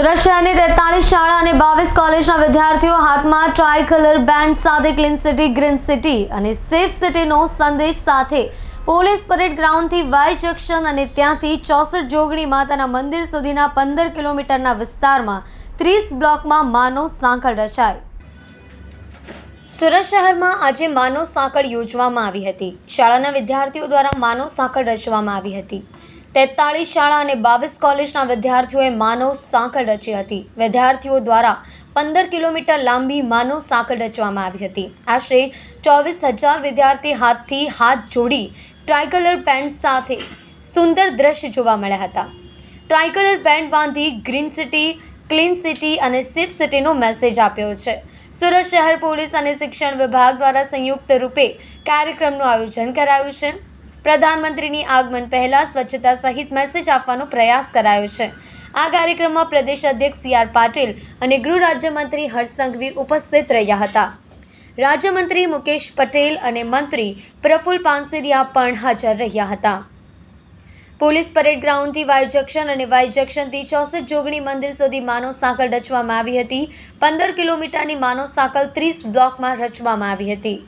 સુરત શહેરની તેતાલીસ શાળા અને બાવીસ કોલેજના વિદ્યાર્થીઓ હાથમાં ટ્રાય કલર બેન્ડ સાથે ક્લીન સિટી, ગ્રીન સિટી અને સેફ સિટીનો સંદેશ સાથે પોલીસ પરેડ ગ્રાઉન્ડથી વાય જંકશન અને ત્યાંથી ચોસઠ જોગણી માતાના મંદિર સુધીના પંદર કિલોમીટરના વિસ્તારમાં ત્રીસ બ્લોકમાં માનવ સાંકળ રચાય. સુરત શહેરમાં આજે માનવ સાંકળ યોજવામાં આવી હતી. શાળાના વિદ્યાર્થીઓ દ્વારા માનવ સાંકળ રચવામાં આવી હતી. તેતાળીસ શાળા અને બાવીસ કોલેજના વિદ્યાર્થીઓએ માનવ સાંકળ રચી હતી. વિદ્યાર્થીઓ દ્વારા પંદર કિલોમીટર લાંબી માનવ સાંકળ રચવામાં આવી હતી. આશરે ચોવીસ હજાર વિદ્યાર્થી હાથથી હાથ જોડી ટ્રાયકલર પેન્ટ સાથે સુંદર દ્રશ્ય જોવા મળ્યા હતા. ટ્રાયકલર પેન્ટ બાંધી ગ્રીન સિટી, ક્લીન સિટી અને સેફ સિટીનો મેસેજ આપ્યો છે. સુરત શહેર પોલીસ અને શિક્ષણ વિભાગ દ્વારા સંયુક્ત રૂપે કાર્યક્રમનું આયોજન કરાયું છે. પ્રધાનમંત્રીની આગમન પહેલા સ્વચ્છતા સહિત મેસેજ આપવાનો પ્રયાસ કરાયો છે. આ કાર્યક્રમમાં પ્રદેશ અધ્યક્ષ સી આર પાટીલ અને ગૃહ રાજ્યમંત્રી હર્ષસંઘવી ઉપસ્થિત રહ્યા હતા. રાજ્યમંત્રી મુકેશ પટેલ અને મંત્રી પ્રફુલ પાનસેરિયા પણ હાજર રહ્યા હતા. પોલીસ પરેડ ગ્રાઉન્ડથી વાય જંકશન અને વાય જંકશનથી ચોસઠ જોગણી મંદિર સુધી માનવ સાંકળ રચવામાં આવી હતી. પંદર કિલોમીટરની માનવ સાંકળ ત્રીસ બ્લોકમાં રચવામાં આવી હતી.